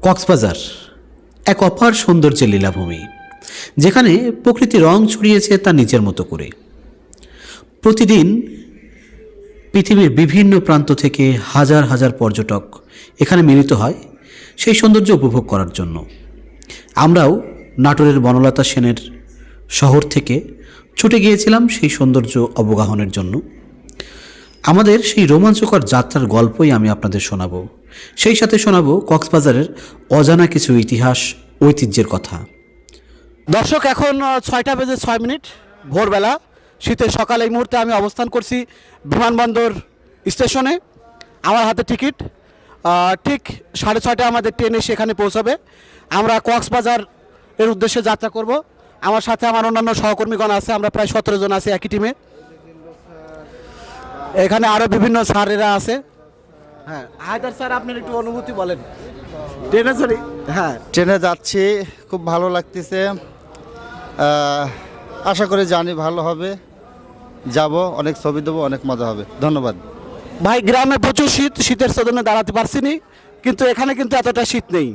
কক্সবাজার, এক অপার সৌন্দর্যের লীলাভূমি, যেখানে প্রকৃতি রং ছড়িয়েছে তার নিজের মতো করে। প্রতিদিন পৃথিবীর বিভিন্ন প্রান্ত থেকে হাজার হাজার পর্যটক এখানে মিলিত হয় সেই সৌন্দর্য উপভোগ করার জন্য। আমরাও নাটোরের বনলতা সেনের শহর থেকে ছুটে গিয়েছিলাম সেই সৌন্দর্য অবগাহনের জন্য। আমাদের সেই রোমাঞ্চকর যাত্রার গল্পই আমি আপনাদের শোনাবো। সেই সাথে শোনাবো কক্সবাজারের অজানা কিছু ইতিহাস, ঐতিহ্যের কথা। দর্শক, এখন ছয়টা বেজে ছয় মিনিট, ভোরবেলা। শীতের সকাল এই মুহূর্তে আমি অবস্থান করছি বিমানবন্দর স্টেশনে। আমার হাতে টিকিট। ঠিক সাড়ে ছয়টায় আমাদের ট্রেন এসে এখানে পৌঁছাবে। আমরা কক্সবাজার এর উদ্দেশ্যে যাত্রা করব। আমার সাথে আমার অন্যান্য সহকর্মীগণ আছে, আমরা প্রায় সতেরো জন আছি একই টিমে এখানে আরও বিভিন্ন স্যারেরা আছে। হ্যাঁ হায়দার স্যার আপনার একটু অনুভূতি বলেন। ট্রেনে চড়ি? হ্যাঁ ট্রেনে যাচ্ছি খুব ভালো লাগতেছে। আশা করি জানি ভালো হবে। যাব অনেক ছবি দেবো অনেক মজা হবে। ধন্যবাদ। ভাই গ্রামে প্রচুর শীত শীতের সদনে দাঁড়াতে পারছি নি কিন্তু এখানে কিন্তু এতটা শীত নেই।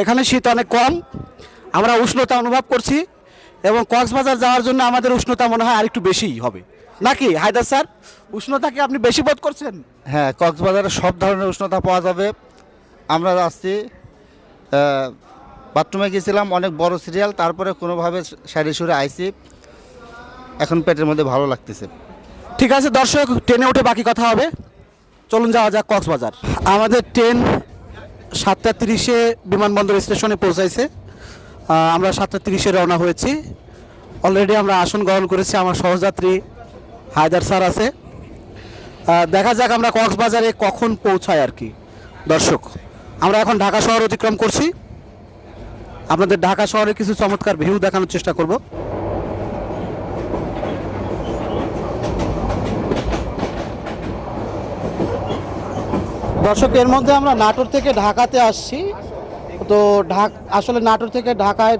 এখানে শীত অনেক কম। আমরা উষ্ণতা অনুভব করছি এবং কক্সবাজার যাওয়ার জন্য আমাদের উষ্ণতা মনে হয় আরেকটু বেশিই হবে। নাকি হায়দার স্যার? উষ্ণতা কি আপনি বেশি বোধ করছেন? হ্যাঁ কক্সবাজারে সব ধরনের উষ্ণতা পাওয়া যাবে। আমরা আসছি বাথরুমে গেছিলাম অনেক বড় সিরিয়াল তারপরে কোনোভাবে সারি সুরে আইসি এখন পেটের মধ্যে ভালো লাগতেছে। ঠিক আছে দর্শক ট্রেনে উঠে বাকি কথা হবে। চলুন যাওয়া যাক কক্সবাজার। আমাদের ট্রেন সাতটা তিরিশে বিমানবন্দর স্টেশনে পৌঁছাইছে। আমরা সাতটা তিরিশে রওনা হয়েছি। অলরেডি আমরা আসন গ্রহণ করেছি আমার সহযাত্রী হায়দার স্যার আছে। দেখা যাক আমরা কক্সবাজারে কখন পৌঁছাই আর কি। দর্শক, আমরা এখন ঢাকা শহর অতিক্রম করছি। আপনাদের ঢাকা শহরের কিছু চমৎকার ভিউ দেখানোর চেষ্টা করব। দর্শক, এর মধ্যে আমরা নাটোর থেকে ঢাকাতে আসছি। তো ঢাক, আসলে নাটোর থেকে ঢাকায়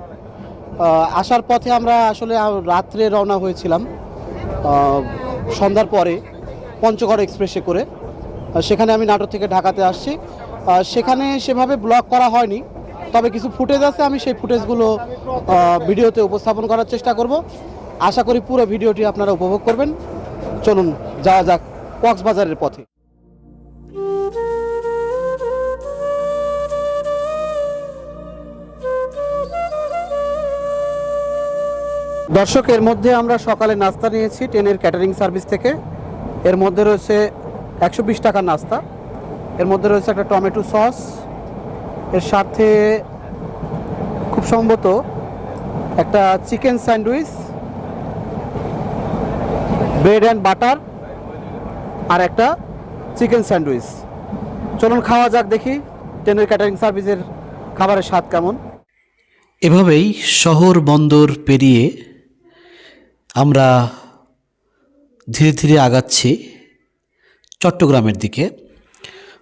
আসার পথে আমরা আসলে রাত্রে রওনা হয়েছিলাম। সন্ধ্যার পরে পঞ্চগড় এক্সপ্রেসে করে। সেখানে আমি নাটোর থেকে ঢাকাতে আসছি। সেখানে সেভাবে ব্লক করা হয়নি। তবে কিছু ফুটেজ আছে, আমি সেই ফুটেজগুলো ভিডিওতে উপস্থাপন করার চেষ্টা করব। আশা করি পুরো ভিডিওটি আপনারা উপভোগ করবেন। চলুন, যাওয়া যাক কক্সবাজারের পথে। দর্শক, এর মধ্যে আমরা সকালে নাস্তা নিয়েছি, ট্রেনের ক্যাটারিং সার্ভিস থেকে। এর মধ্যে রয়েছে একশো বিশ টাকার নাস্তা। এর মধ্যে রয়েছে একটা টমেটো সস। এর সাথে খুব সম্ভবত একটা chicken sandwich, bread and butter, আর একটা চিকেন স্যান্ডউইচ। চলুন খাওয়া যাক, দেখি ট্রেনের ক্যাটারিং সার্ভিসের খাবারের স্বাদ কেমন। এভাবেই শহর বন্দর পেরিয়ে আমরা ধীরে ধীরে আগাচ্ছি চট্টগ্রামের দিকে।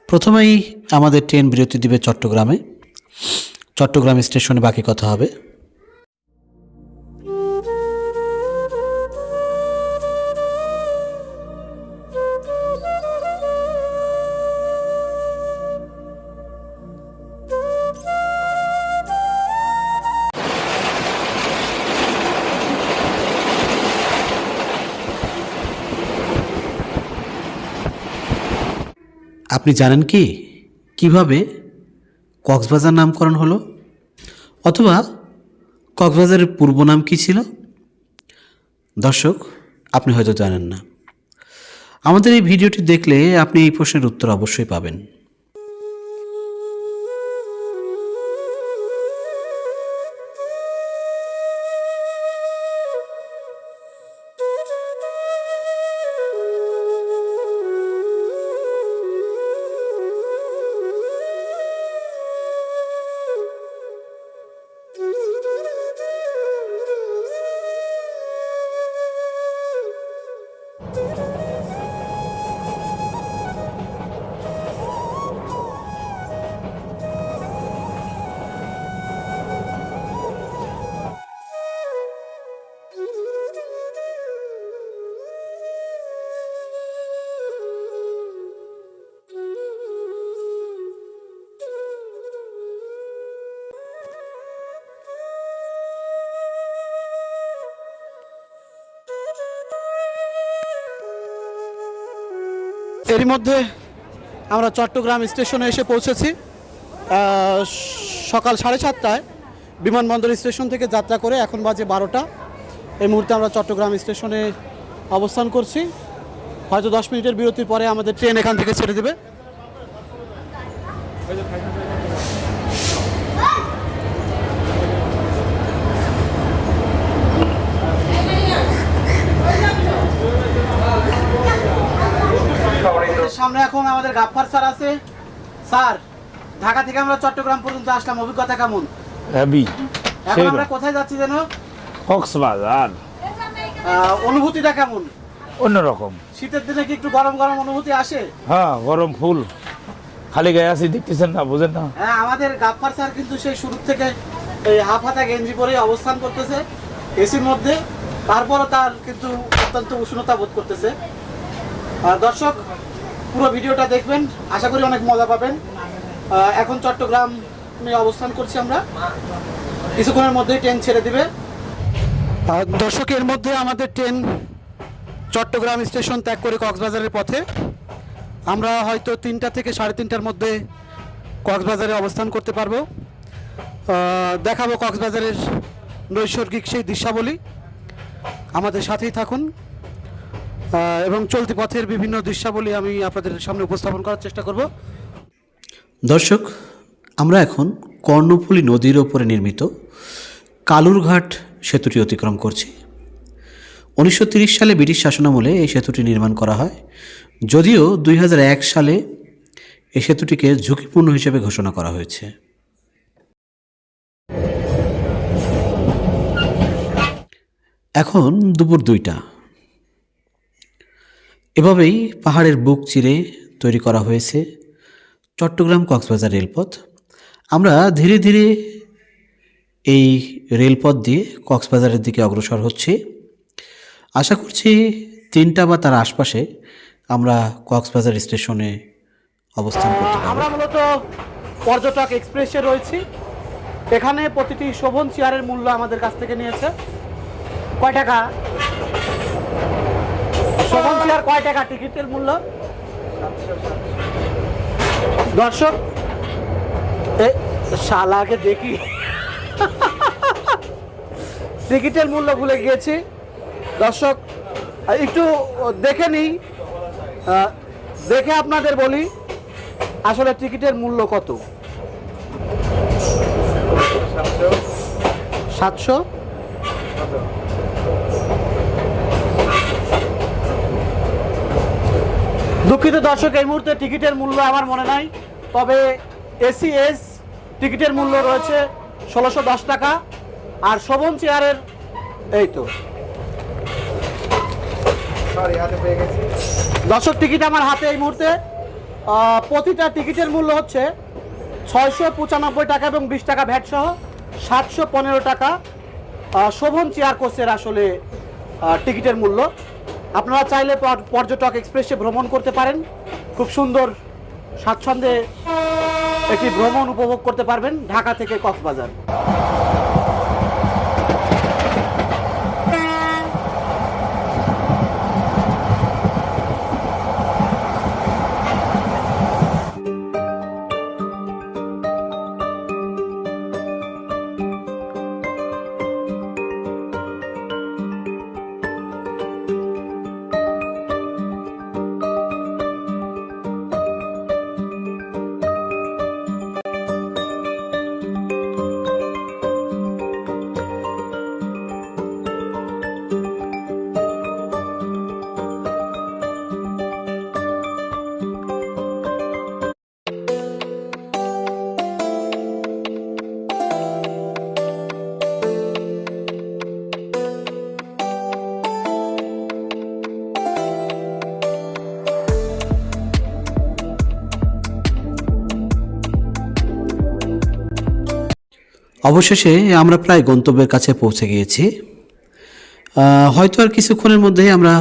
প্রথমেই আমাদের ট্রেন বিরতি দিবে চট্টগ্রামে। চট্টগ্রাম স্টেশনে বাকি কথা হবে। আপনি জানেন কি? কীভাবে কক্সবাজার নামকরণ হলো? অথবা কক্সবাজারের পূর্ব নাম কী ছিল? দর্শক, আপনি হয়তো জানেন না। আমাদের এই ভিডিওটি দেখলে আপনি এই প্রশ্নের উত্তর অবশ্যই পাবেন। এরই মধ্যে আমরা চট্টগ্রাম স্টেশনে এসে পৌঁছেছি। সকাল সাড়ে সাতটায় বিমানবন্দর স্টেশন থেকে যাত্রা করে এখন বাজে বারোটা। এই মুহূর্তে আমরা চট্টগ্রাম স্টেশনে অবস্থান করছি। হয়তো দশ মিনিটের বিরতির পরে আমাদের ট্রেন এখান থেকে ছেড়ে দেবে। আমাদের গাফফার স্যার আছে। স্যার ঢাকা থেকে আমরা চট্টগ্রাম পর্যন্ত আসলাম। অভিজ্ঞতা কেমন? হ্যাবি। এখন আমরা কোথায় যাচ্ছি যেন? কক্সবাজার। অনুভূতিটা কেমন? অন্যরকম। শীতের দিনে কি একটু গরম গরম অনুভূতি আসে? হ্যাঁ গরম ফুল। খালি গায়ে আছি দেখতেছেন না বুঝেন না। হ্যাঁ আমাদের গাফফার স্যার কিন্তু সেই শুরু থেকে এই হাফ হাতা গেঞ্জি পরে অবস্থান করতেছে এসির মধ্যে। তারপরও তার কিন্তু অত্যন্ত উষ্ণতা বোধ করতেছে। আর দর্শক পুরো ভিডিওটা দেখবেন। আশা করি অনেক মজা পাবেন। এখন চট্টগ্রামে অবস্থান করছি আমরা। কিছুক্ষণের মধ্যেই ট্রেন ছেড়ে দিবে। দর্শকের মধ্যে আমাদের ট্রেন চট্টগ্রাম স্টেশন ত্যাগ করে কক্সবাজারের পথে। আমরা হয়তো তিনটা থেকে সাড়ে তিনটার মধ্যে কক্সবাজারে অবস্থান করতে পারব। দেখাবো কক্সবাজারের নৈসর্গিক সেই দৃশ্যাবলী। আমাদের সাথেই থাকুন। এবং চলতি পথের বিভিন্ন দৃশ্যাবলী আমি আপনাদের সামনে উপস্থাপন করার চেষ্টা করব। দর্শক, আমরা এখন কর্ণফুলী নদীর ওপরে নির্মিত কালুরঘাট সেতুটি অতিক্রম করছি। উনিশশো সালে ব্রিটিশ শাসনামলে এই সেতুটি নির্মাণ করা হয়। যদিও দুই হাজার এক সালে এই সেতুটিকে ঝুঁকিপূর্ণ হিসেবে ঘোষণা করা হয়েছে। এখন দুপুর দুইটা। এভাবেই পাহাড়ের বুক চিরে তৈরি করা হয়েছে চট্টগ্রাম কক্সবাজার রেলপথ। আমরা ধীরে ধীরে এই রেলপথ দিয়ে কক্সবাজারের দিকে অগ্রসর হচ্ছি। আশা করছি তিনটা বা তার আশপাশে আমরা কক্সবাজার স্টেশনে অবস্থান করতে আমরা মূলত পর্যটক এক্সপ্রেসে রয়েছি। এখানে প্রতিটি শোভন চেয়ারের মূল্য আমাদের কাছ থেকে নিয়েছে। কয় টাকা? চেয়ার কয় টাকা টিকিটের মূল্য? দর্শক শালাকে দেখি। টিকিটের মূল্য ভুলে গিয়েছি। দর্শক, একটু দেখে নিই। দেখে আপনাদের বলি, আসলে টিকিটের মূল্য কত? সাতশো? দুঃখিত দর্শক এই মুহূর্তে টিকিটের মূল্য আমার মনে নাই তবে এসি এস টিকিটের মূল্য রয়েছে ষোলোশো দশ টাকা আর শোভন চেয়ারের এই তো। দর্শক টিকিট আমার হাতে এই মুহূর্তে। প্রতিটা টিকিটের মূল্য হচ্ছে ছয়শো পঁচানব্বই টাকা এবং বিশ টাকা ভ্যাট সহ সাতশো পনেরো টাকা। শোভন চেয়ার কোর্সের আসলে টিকিটের মূল্য। আপনারা চাইলে পর্যটক এক্সপ্রেসে ভ্রমণ করতে পারেন। খুব সুন্দর স্বাচ্ছন্দ্যে একটি ভ্রমণ উপভোগ করতে পারবেন ঢাকা থেকে কক্সবাজার। অবশেষে আমরা প্রায় গন্তব্যের কাছে পৌঁছে গিয়েছি। হয়তো আর কিছুক্ষণের মধ্যেই আমরা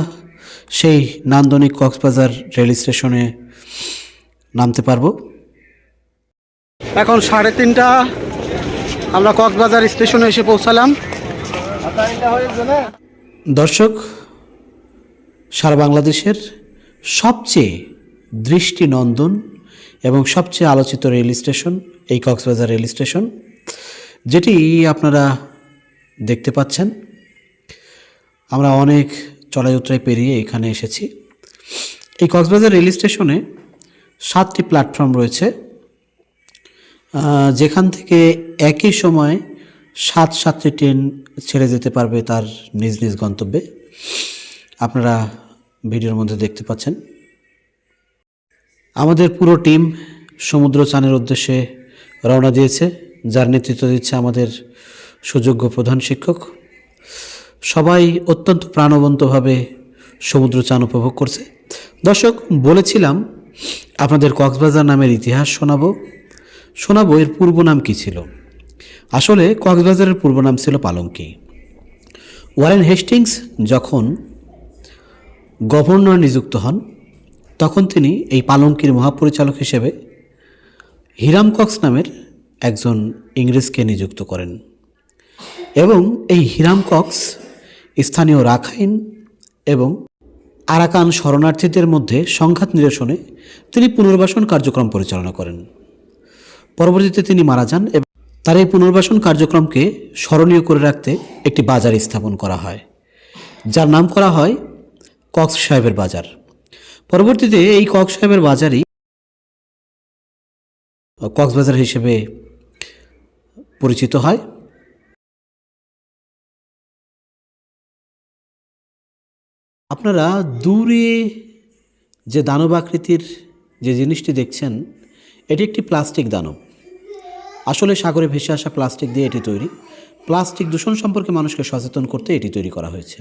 সেই নান্দনিক কক্সবাজার রেল স্টেশনে নামতে পারব। এখন সাড়ে তিনটা, আমরা কক্সবাজার স্টেশনে এসে পৌঁছালাম। দর্শক, সারা বাংলাদেশের সবচেয়ে দৃষ্টিনন্দন এবং সবচেয়ে আলোচিত রেল স্টেশন এই কক্সবাজার রেল স্টেশন। যেটি আপনারা দেখতে পাচ্ছেন। আমরা অনেক চলাযুত্রায় পেরিয়ে এখানে এসেছি। এই কক্সবাজার রেল স্টেশনে সাতটি প্ল্যাটফর্ম রয়েছে যেখান থেকে একই সময় সাত সাতটি ট্রেন ছেড়ে যেতে পারবে তার নিজ নিজ গন্তব্যে। আপনারা ভিডিওর মধ্যে দেখতে পাচ্ছেন। আমাদের পুরো টিম সমুদ্র চানের উদ্দেশ্যে রওনা দিয়েছে। যার নেতৃত্ব দিচ্ছে আমাদের সুযোগ্য প্রধান শিক্ষক। সবাই অত্যন্ত প্রাণবন্তভাবে সমুদ্র চান উপভোগ করছে। দর্শক, বলেছিলাম, আপনাদের কক্সবাজার নামের ইতিহাস শোনাবো। শোনাবো এর পূর্ব নাম কী ছিল? আসলে কক্সবাজারের পূর্ব নাম ছিল পালঙ্কি। ওয়ারেন হেস্টিংস যখন গভর্নর নিযুক্ত হন, তখন তিনি এই পালঙ্কির মহাপরিচালক হিসেবে হিরাম কক্স নামের একজন ইংরেজকে নিযুক্ত করেন। এবং এই হিরাম কক্স, স্থানীয় রাখাইন এবং আরাকান শরণার্থীদের মধ্যে সংঘাত নিরসনে তিনি পুনর্বাসন কার্যক্রম পরিচালনা করেন। পরবর্তীতে তিনি মারা যান এবং তার এই পুনর্বাসন কার্যক্রমকে স্মরণীয় করে রাখতে একটি বাজার স্থাপন করা হয়, যার নাম করা হয় কক্স সাহেবের বাজার। পরবর্তীতে এই কক্স সাহেবের বাজারই কক্সবাজার হিসেবে পরিচিত হয়। আপনারা দূরে যে দানব আকৃতির যে জিনিসটি দেখছেন, এটি একটি প্লাস্টিক দানব। আসলে সাগরে ভেসে আসা প্লাস্টিক দিয়ে এটি তৈরি। প্লাস্টিক দূষণ সম্পর্কে মানুষকে সচেতন করতে এটি তৈরি করা হয়েছে।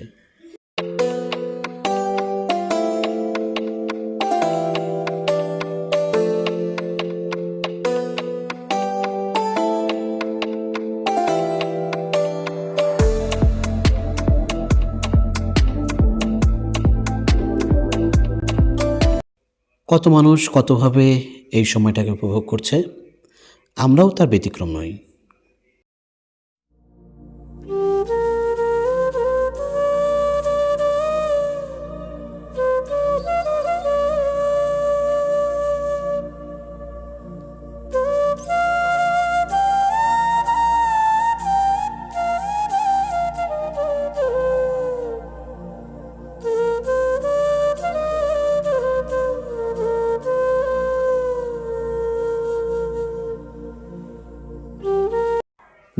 কত মানুষ কতভাবে এই সময়টাকে উপভোগ করছে আমরাও তার ব্যতিক্রম নই।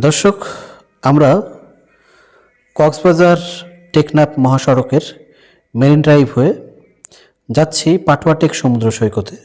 দর্শক আমরা কক্সবাজার টেকনাফ মহাসড়কের মেরিন ড্রাইভ হয়ে যাচ্ছি পাটুয়াটেক সমুদ্র সৈকতে।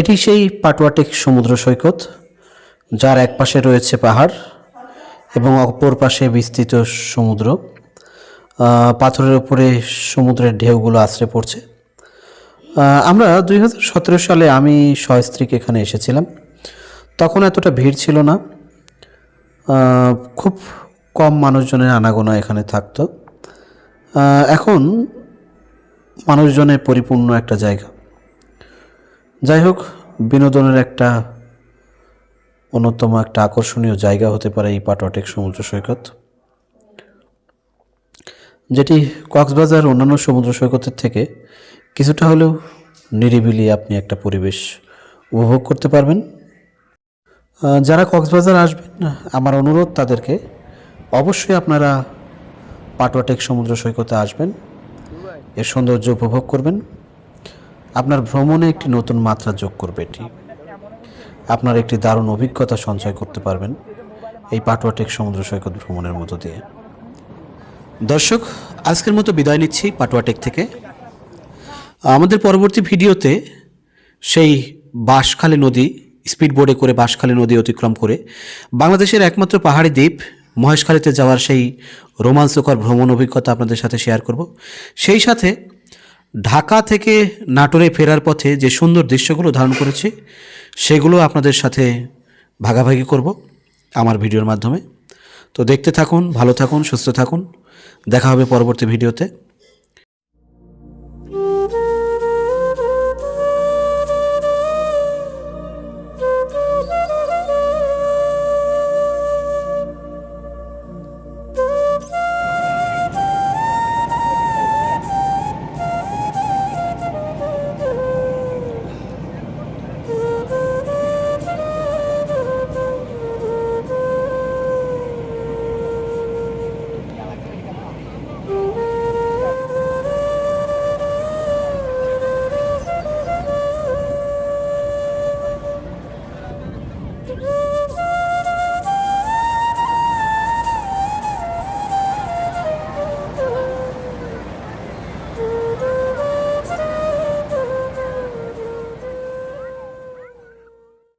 এটি সেই পাটুয়াটেক সমুদ্র সৈকত, যার এক পাশে রয়েছে পাহাড় এবং অপর পাশে বিস্তৃত সমুদ্র। পাথরের উপরে সমুদ্রের ঢেউগুলো আছড়ে পড়ছে। আমরা দু হাজার সতেরো সালে আমি সস্ত্রীক এখানে এসেছিলাম। তখন এতটা ভিড় ছিল না। খুব কম মানুষজনের আনাগোনা এখানে থাকতো। এখন মানুষজনের পরিপূর্ণ একটা জায়গা। যাই হোক বিনোদনের একটা অন্যতম একটা আকর্ষণীয় জায়গা হতে পারে এই পাটওয়াটেক সমুদ্র সৈকত। যেটি কক্সবাজার অন্যান্য সমুদ্র সৈকতের থেকে কিছুটা হলেও নিরিবিলি আপনি একটা পরিবেশ উপভোগ করতে পারবেন। যারা কক্সবাজার আসবেন, আমার অনুরোধ তাদেরকে অবশ্যই আপনারা পাটওয়াটেক সমুদ্র সৈকতে আসবেন। এর সৌন্দর্য উপভোগ করবেন। আপনার ভ্রমণে একটি নতুন মাত্রা যোগ করবে এটি। আপনার একটি দারুণ অভিজ্ঞতা সঞ্চয় করতে পারবেন এই পাটুয়াটেক সমুদ্র সৈকত ভ্রমণের মধ্য দিয়ে। দর্শক, আজকের মতো বিদায় নিচ্ছি পাটুয়াটেক থেকে। আমাদের পরবর্তী ভিডিওতে সেই বাঁশখালী নদী স্পিডবোর্ডে করে বাঁশখালী নদী অতিক্রম করে বাংলাদেশের একমাত্র পাহাড়ি দ্বীপ মহেশখালীতে যাওয়ার সেই রোমাঞ্চকর ভ্রমণ অভিজ্ঞতা আপনাদের সাথে শেয়ার করব। সেই সাথে ঢাকা থেকে নাটোরে ফেরার পথে যে সুন্দর দৃশ্যগুলো ধারণ করেছি, সেগুলো আপনাদের সাথে ভাগাভাগি করব আমার ভিডিওর মাধ্যমে। তো দেখতে থাকুন, ভালো থাকুন, সুস্থ থাকুন। দেখা হবে পরবর্তী ভিডিওতে।